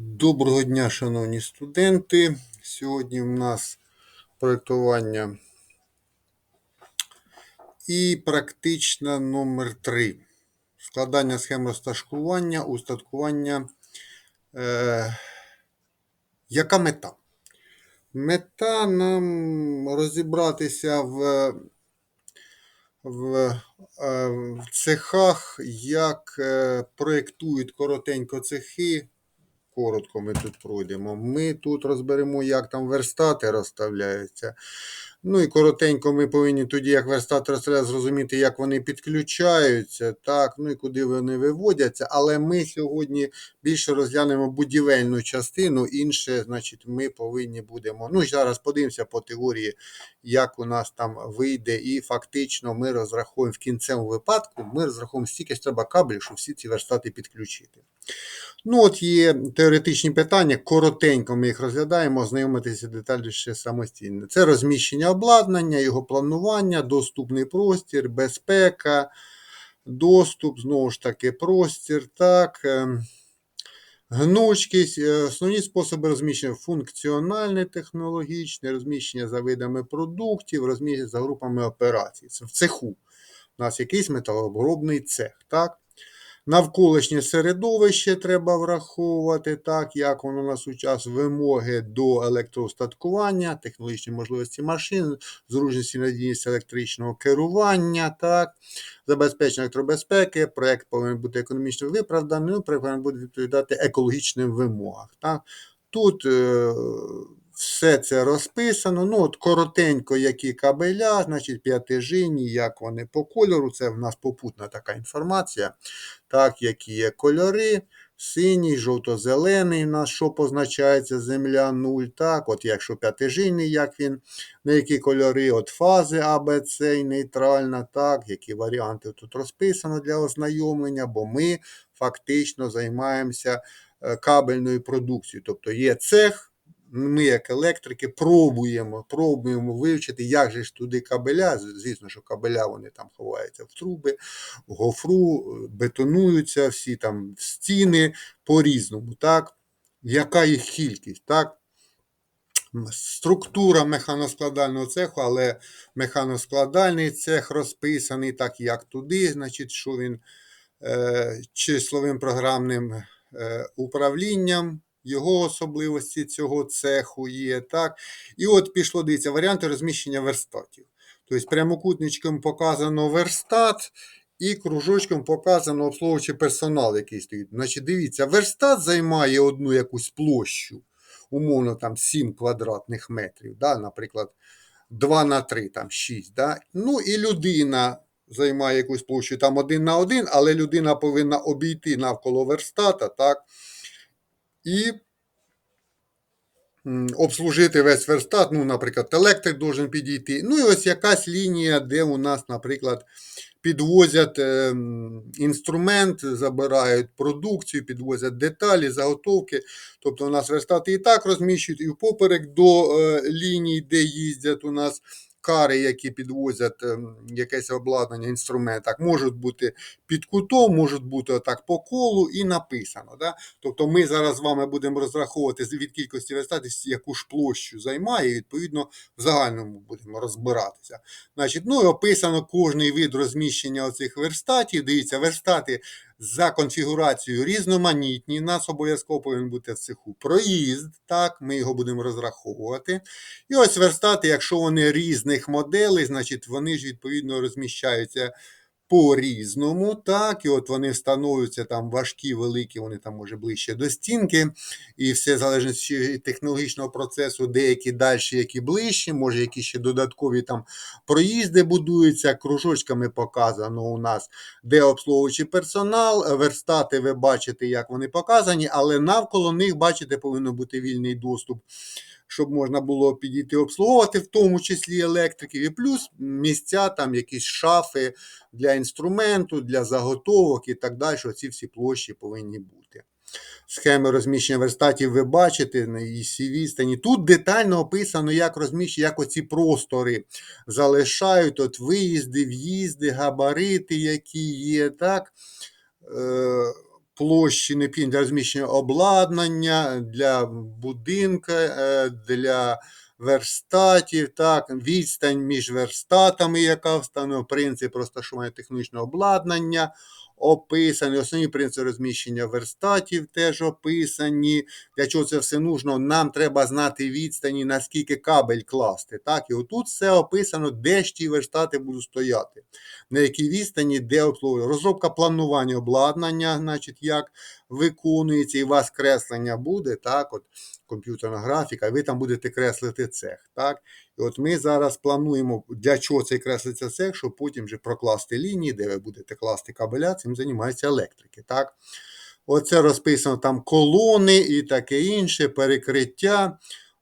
Доброго дня, шановні студенти. Сьогодні в нас проєктування і практична номер 3 Складання схем розташкування, устаткування. Е, яка мета? Мета нам розібратися в, в, е, в цехах, як е, проєктують коротенько цехи коротко ми тут пройдемо. Ми тут розберемо, як там верстати розставляються. Ну і коротенько ми повинні тоді, як верстати розставляються, зрозуміти, як вони підключаються, так, ну і куди вони виводяться. Але ми сьогодні більше розглянемо будівельну частину, інше, значить, ми повинні будемо. Ну, зараз подивимося по теорії, як у нас там вийде, і фактично ми розраховуємо в кінцевому випадку, ми розраховуємо стільки ж треба кабелів, щоб всі ці верстати підключити. Ну, от є теоретичні питання, коротенько ми їх розглядаємо, ознайомитися детальніше самостійно. Це розміщення обладнання, його планування, доступний простір, безпека, доступ, знову ж таки, простір, так. ем, Гнучкість, е, основні способи розміщення функціональне, технологічне, розміщення за видами продуктів, розміщення за групами операцій. Це в цеху. У нас якийсь металообробний цех. так? Навколишнє середовище треба враховувати, так, як воно на час вимоги до електроустаткування, технологічні можливості машин, зручність і надійність електричного керування, так, забезпечення електробезпеки, проєкт повинен бути економічно виправданий, ну, проєкт повинен бути відповідати екологічним вимогам. Так. Тут е, все це розписано. Ну, от Коротенько, які кабеля, значить п'ятижинні, як вони по кольору. Це в нас попутна така інформація. Так, які є кольори. Синій, жовто-зелений у нас, що позначається земля 0. Так, от якщо п'ятижинний, як він, на які кольори, от фази А, Б, С нейтральна, так, які варіанти тут розписано для ознайомлення, бо ми фактично займаємося е, кабельною продукцією. Тобто є цех ми, як електрики, пробуємо пробуємо вивчити, як же ж туди кабеля. Звісно, що кабеля вони там ховаються в труби, в гофру, бетонуються всі там в стіни по-різному. так? Яка їх кількість? так? Структура механоскладального цеху, але механоскладальний цех розписаний так, як туди, значить, що він е, числовим програмним е, управлінням його особливості цього цеху є. так. І от пішло, дивіться, варіанти розміщення верстатів. Тобто прямокутничком показано верстат. І кружочком показано обслуговуючий персонал, який стоїть. Значить, дивіться, верстат займає одну якусь площу, умовно там 7 квадратних метрів, да, наприклад, 2 на 3, там 6. Да? Ну і людина займає якусь площу там 1 на 1, але людина повинна обійти навколо верстата. так, і обслужити весь верстат. Ну, наприклад, електрик должен підійти. Ну і ось якась лінія, де у нас, наприклад, підвозять е, інструмент, забирають продукцію, підвозять деталі, заготовки. Тобто у нас верстати і так розміщують, і впоперек до е, ліній, де їздять у нас кари, які підвозять ем, якесь обладнання, інструмент, так, можуть бути під кутом, можуть бути отак по колу і написано. Да? Тобто ми зараз з вами будемо розраховувати від кількості верстатів, яку ж площу займає, і відповідно в загальному будемо розбиратися. Значить, ну і описано кожний вид розміщення оцих верстатів. Дивіться, верстати за конфігурацією різноманітні. Нас обов'язково повинен бути в цеху проїзд, так, ми його будемо розраховувати. І ось верстати, якщо вони різних моделей, значить вони ж відповідно розміщаються по-різному. так, І от вони встановлюються там важкі, великі, вони там може ближче до стінки. І все залежить від технологічного процесу, деякі далі, які ближче, може, які ще додаткові там проїзди будуються. Кружочками показано у нас, де обслуговуючий персонал, верстати, ви бачите, як вони показані, але навколо них, бачите, повинен бути вільний доступ щоб можна було підійти обслуговувати, в тому числі електриків, і плюс місця, там якісь шафи для інструменту, для заготовок і так далі. Ці всі площі повинні бути. Схеми розміщення верстатів ви бачите на її відстані. Тут детально описано, як розміщення, як оці простори залишають от виїзди, в'їзди, габарити, які є. так. Площі необхідні для розміщення обладнання, для будинка, е, для верстатів, так, відстань між верстатами, яка встановлена, принцип розташування технічного обладнання описаний, основні принципи розміщення верстатів теж описані. Для чого це все нужно? Нам треба знати відстані, наскільки кабель класти. Так, і отут все описано, де ж ті верстати будуть стояти, на якій відстані, де обслуговує. Розробка планування обладнання, значить, як виконується, і у вас креслення буде, так, от комп'ютерна графіка, і ви там будете креслити цех. Так? І от ми зараз плануємо, для чого цей креслиться цех, щоб потім вже прокласти лінії, де ви будете класти кабеля, цим займаються електрики. Так? Оце розписано там колони і таке інше, перекриття.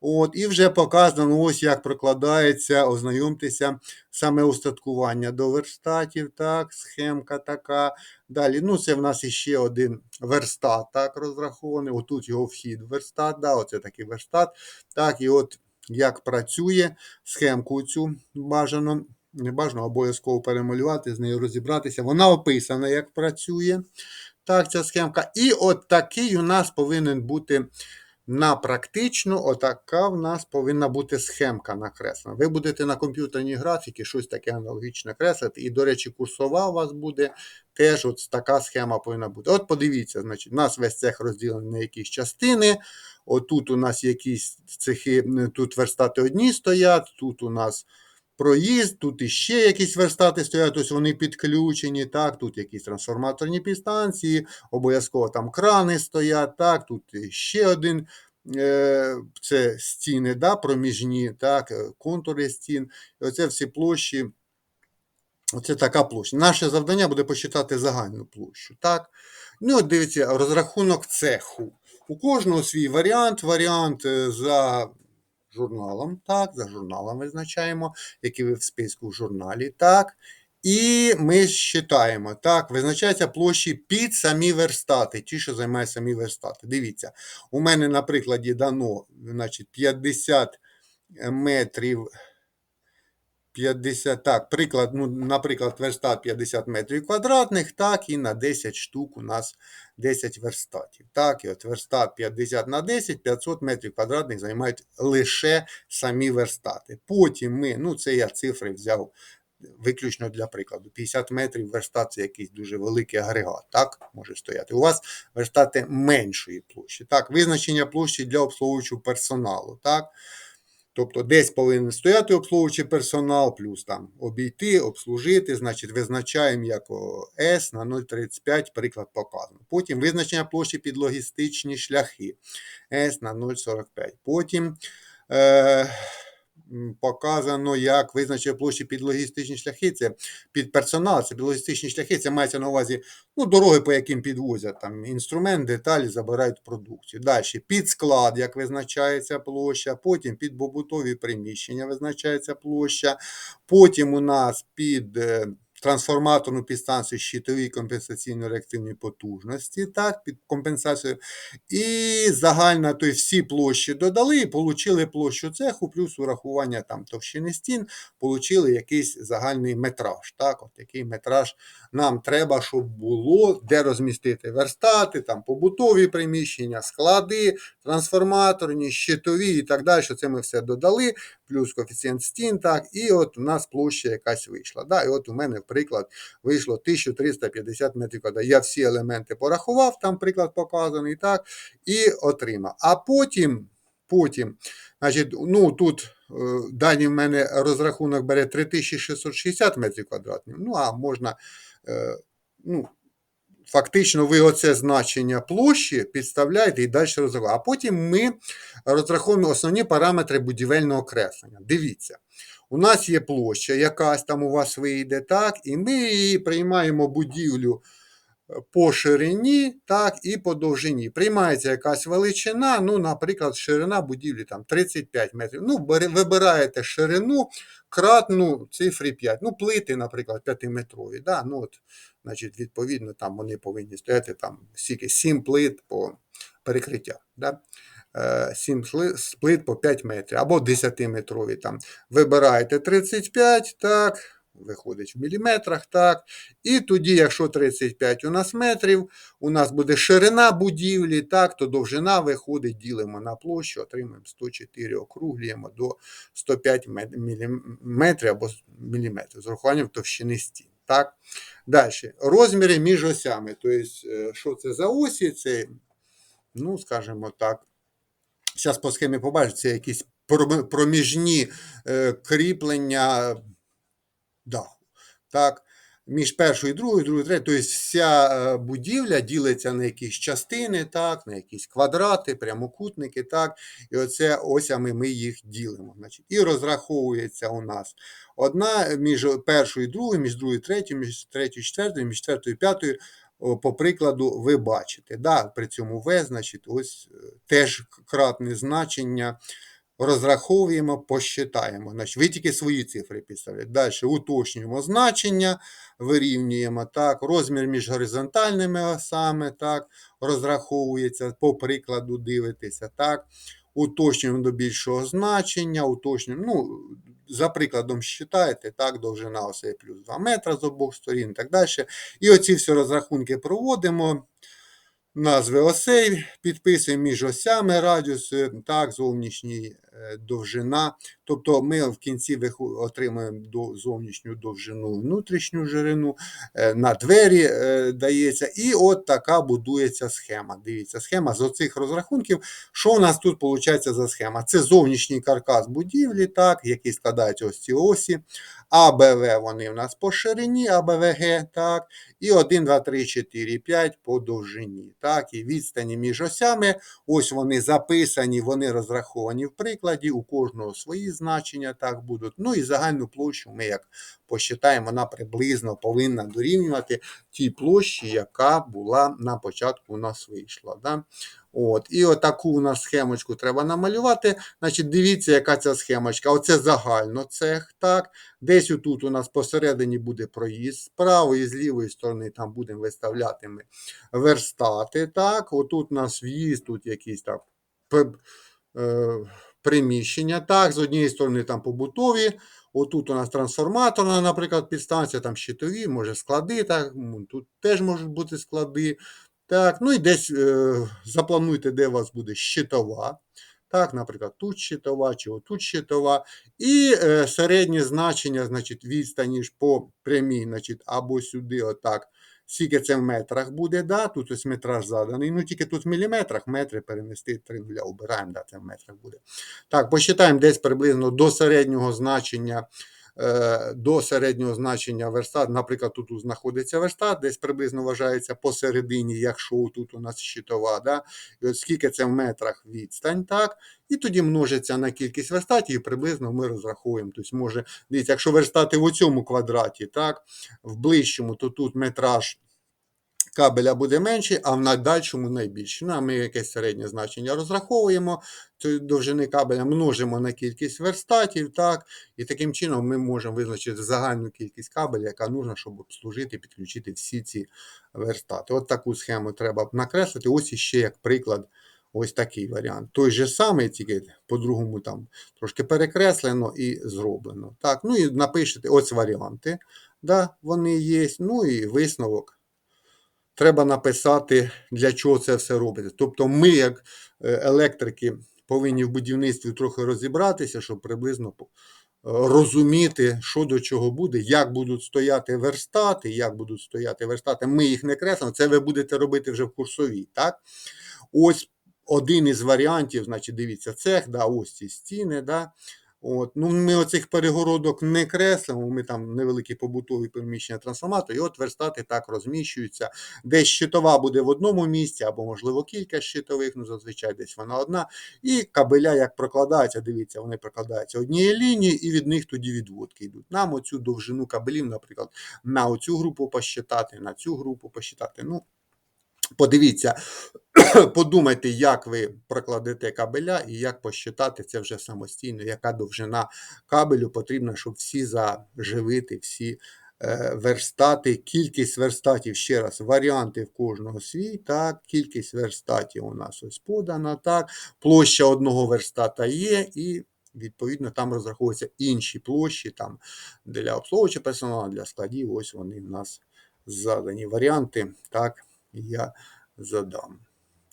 От, І вже показано, ось як прокладається, ознайомтеся, саме устаткування до верстатів, так, схемка така. Далі, ну це в нас іще один верстат так, розрахований. Отут його вхід верстат, да, оце такий верстат. Так, І от як працює схемку цю бажано, не бажано обов'язково перемалювати, з нею розібратися. Вона описана, як працює. Так, ця схемка. І от такий у нас повинен бути на практичну, отака в нас повинна бути схемка накреслена. Ви будете на комп'ютерній графіки щось таке аналогічне креслити. І, до речі, курсова у вас буде теж от така схема повинна бути. От подивіться, значить, у нас весь цех розділений на якісь частини. Отут у нас якісь цехи, тут верстати одні стоять, тут у нас проїзд, тут іще якісь верстати стоять, ось вони підключені, так, тут якісь трансформаторні підстанції, обов'язково там крани стоять, так, тут ще один. е, Це стіни, да, проміжні, так, е, контури стін. Оце всі площі. Оце така площа. Наше завдання буде посчитати загальну площу. так. Ну, от дивіться, розрахунок цеху. У кожного свій варіант. Варіант е, за журналом, так, за журналом визначаємо, який ви в списку в журналі, так. І ми считаємо, так, визначаються площі під самі верстати, ті, що займають самі верстати. Дивіться, у мене, на прикладі, дано значить, 50 метрів. 50, так, приклад, ну, наприклад, верстат 50 метрів квадратних, так, і на 10 штук у нас 10 верстатів. Так, і от верстат 50 на 10, 500 метрів квадратних займають лише самі верстати. Потім ми, ну це я цифри взяв виключно для прикладу. 50 метрів верстат це якийсь дуже великий агрегат, так, може стояти. У вас верстати меншої площі. Так, визначення площі для обслуговуючого персоналу. так. Тобто десь повинен стояти обслуговуючий персонал, плюс там обійти, обслужити, значить визначаємо як С на 0,35, приклад показано. Потім визначення площі під логістичні шляхи С на 0,45. Потім е, показано, як визначення площі під логістичні шляхи. Це під персонал, це під логістичні шляхи. Це мається на увазі ну, дороги, по яким підвозять там інструмент, деталі, забирають продукцію. Далі під склад, як визначається площа, потім під побутові приміщення визначається площа. Потім у нас під. Трансформаторну підстанцію щитової компенсаційно реактивної потужності, так, під компенсацію. І загальна, то всі площі додали і отримали площу цеху, плюс урахування там товщини стін, отримали якийсь загальний метраж. Так, от Який метраж нам треба, щоб було, де розмістити верстати, там побутові приміщення, склади, трансформаторні, щитові і так далі. Це ми все додали, плюс коефіцієнт стін. так, І от у нас площа якась вийшла. Да, І от у мене, приклад, вийшло 1350 метрів. Я всі елементи порахував, там приклад показаний, так, і отримав. А потім, потім, значить, ну тут. е, Дані в мене розрахунок бере 3660 метрів квадратних. Ну, а можна, е, ну, фактично, ви оце значення площі підставляєте і далі розраховуєте. А потім ми розраховуємо основні параметри будівельного креслення. Дивіться, у нас є площа, якась там у вас вийде, так, і ми її приймаємо будівлю по ширині, так, і по довжині. Приймається якась величина, ну, наприклад, ширина будівлі там 35 метрів. Ну, вибираєте ширину, кратну цифрі 5. Ну, плити, наприклад, 5-метрові. Да? Ну, от, значить, відповідно, там вони повинні стояти там стільки 7 плит по перекриття. Да? 7 плит по 5 метрів або 10-метрові. Там. Вибираєте 35, так, виходить в міліметрах, так. І тоді, якщо 35 у нас метрів, у нас буде ширина будівлі, так, то довжина виходить, ділимо на площу, отримуємо 104, округлюємо до 105 мм або міліметрів з урахуванням товщини стін. Так? Далі. Розміри між осями. Тобто, е, що це за осі? Це, ну, скажімо так, зараз по схемі побачите, це якісь проміжні е, кріплення даху. Так? Між першою і другою, другою, третьою. Тобто вся е, будівля ділиться на якісь частини, так, на якісь квадрати, прямокутники, так. І оце осями ми їх ділимо. Значить, і розраховується у нас одна між першою і другою, між другою третьою, між третьою четвертою, між четвертою п'ятою. По прикладу, ви бачите, да, при цьому В, значить, ось е, теж кратне значення розраховуємо, посчитаємо. Значить, ви тільки свої цифри підставляєте. Далі уточнюємо значення, вирівнюємо так, розмір між горизонтальними осами, так, розраховується, по прикладу дивитеся, так. Уточнюємо до більшого значення, уточнюємо, ну, за прикладом считаєте, так, довжина оси плюс 2 метри з обох сторін і так далі. І оці всі розрахунки проводимо назви осей, підписуємо між осями радіус, так, зовнішній довжина. Тобто ми в кінці отримуємо зовнішню довжину, внутрішню ширину, е, на двері е, дається. І от така будується схема. Дивіться, схема з оцих розрахунків. Що у нас тут виходить за схема? Це зовнішній каркас будівлі, так, який складається ось ці осі. АБВ вони у нас по ширині, АБВГ, так, і 1, 2, 3, 4, 5 по довжині. Так, і відстані між осями, ось вони записані, вони розраховані в прикладі, у кожного свої значення так будуть. Ну і загальну площу ми як посчитаємо, вона приблизно повинна дорівнювати тій площі, яка була на початку у нас вийшла. Да? От, і отаку у нас схемочку треба намалювати. Значить, дивіться, яка ця схемочка. Оце загально цех, так. Десь отут у нас посередині буде проїзд, з правої з лівої сторони там будемо виставляти ми верстати. так. Отут у нас в'їзд, тут якісь там е, приміщення. Так, з однієї сторони там побутові. Отут у нас трансформаторна, наприклад, підстанція, там щитові, може склади, так, тут теж можуть бути склади. Так, ну і десь е, заплануйте, де у вас буде щитова. Так, наприклад, тут щитова чи отут щитова. І е, середнє значення, значить, відстані ж по прямій, значить, або сюди, отак. Скільки це в метрах буде, да? тут ось метраж заданий. Ну тільки тут в міліметрах, метри перенести 3 нуля обираємо, да, це в метрах буде. Так, посчитаємо десь приблизно до середнього значення. Е, До середнього значення верстат, наприклад, тут знаходиться верста, десь приблизно вважається посередині, якщо тут у нас щитова, да? скільки це в метрах відстань, так? І тоді множиться на кількість верстатів, і приблизно ми розраховуємо. Тобто, може, дивіться, якщо верстати в цьому квадраті, так, в ближчому, то тут метраж кабеля буде менший, а в надальшому найбільший. Ну, а ми якесь середнє значення розраховуємо довжини кабеля, множимо на кількість верстатів, так, і таким чином ми можемо визначити загальну кількість кабеля, яка нужна, щоб обслужити, підключити всі ці верстати. От таку схему треба накреслити. Ось іще як приклад. Ось такий варіант. Той же самий, тільки по-другому там трошки перекреслено і зроблено. Так, ну і напишете ось варіанти. Да, вони є. Ну і висновок треба написати, для чого це все робиться. Тобто, ми, як е, електрики, повинні в будівництві трохи розібратися, щоб приблизно е, розуміти, що до чого буде, як будуть стояти верстати, як будуть стояти верстати. Ми їх не креслимо, це ви будете робити вже в курсовій. Так? Ось один із варіантів, значить, дивіться, цех, да, ось ці стіни. Да? От. Ну, ми оцих перегородок не креслимо, ми там невеликі побутові приміщення трансформатор, і от верстати так розміщуються. Десь щитова буде в одному місці, або, можливо, кілька щитових, ну зазвичай десь вона одна. І кабеля, як прокладаються, дивіться, вони прокладаються однією лінією, і від них тоді відводки йдуть. Нам оцю довжину кабелів, наприклад, на оцю групу посчитати, на цю групу посчитати. Ну, подивіться, подумайте, як ви прокладете кабеля і як посчитати це вже самостійно, яка довжина кабелю потрібна, щоб всі заживити, всі е, верстати, кількість верстатів, ще раз, варіанти в кожного свій, так, кількість верстатів у нас ось подана, так, площа одного верстата є, і відповідно, там розраховуються інші площі там, для обслуговуючого персоналу, для складів. Ось вони в нас задані варіанти. Так, я задам.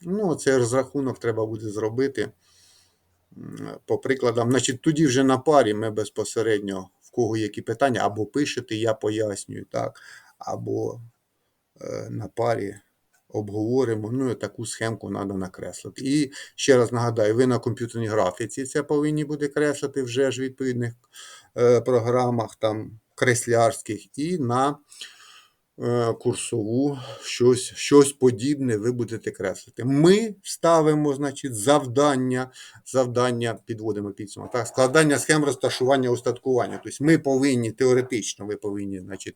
Ну, цей розрахунок треба буде зробити по прикладам. Значить, тоді вже на парі ми безпосередньо в кого які питання, або пишете, я пояснюю, так, або е, на парі обговоримо. Ну і таку схемку треба накреслити. І ще раз нагадаю, ви на комп'ютерній графіці це повинні буде креслити вже ж відповідних е, програмах там креслярських і на курсову щось, щось подібне ви будете креслити. Ми ставимо, значить, завдання, завдання підводимо підсумок. Так, складання схем розташування устаткування. Тобто ми повинні теоретично, ви повинні, значить,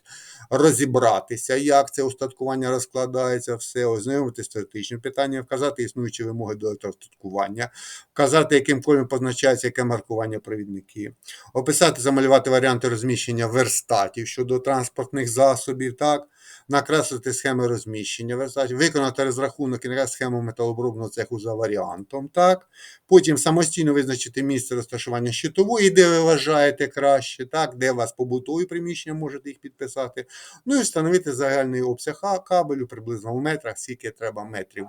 розібратися, як це устаткування розкладається, все, ознайомитися з питанням, вказати існуючі вимоги до електроустаткування, вказати, яким кольором позначається яке маркування провідників, описати, замалювати варіанти розміщення верстатів щодо транспортних засобів, так, накреслити схеми розміщення верстатів, виконати розрахунок і накреслити схему металообробного цеху за варіантом, так, потім самостійно визначити місце розташування щитової, де ви вважаєте краще, так, де у вас побутові приміщення, можете їх підписати, ну і встановити загальний обсяг кабелю приблизно в метрах, скільки треба метрів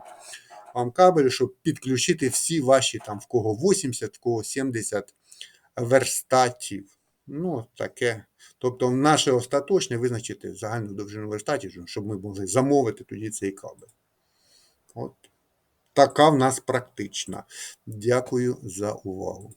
вам кабелю, щоб підключити всі ваші, там в кого 80, в кого 70 верстатів. Ну, таке. Тобто, наше остаточне визначити загальну довжину верстатів, щоб ми могли замовити тоді цей кабель. От. Така в нас практична. Дякую за увагу.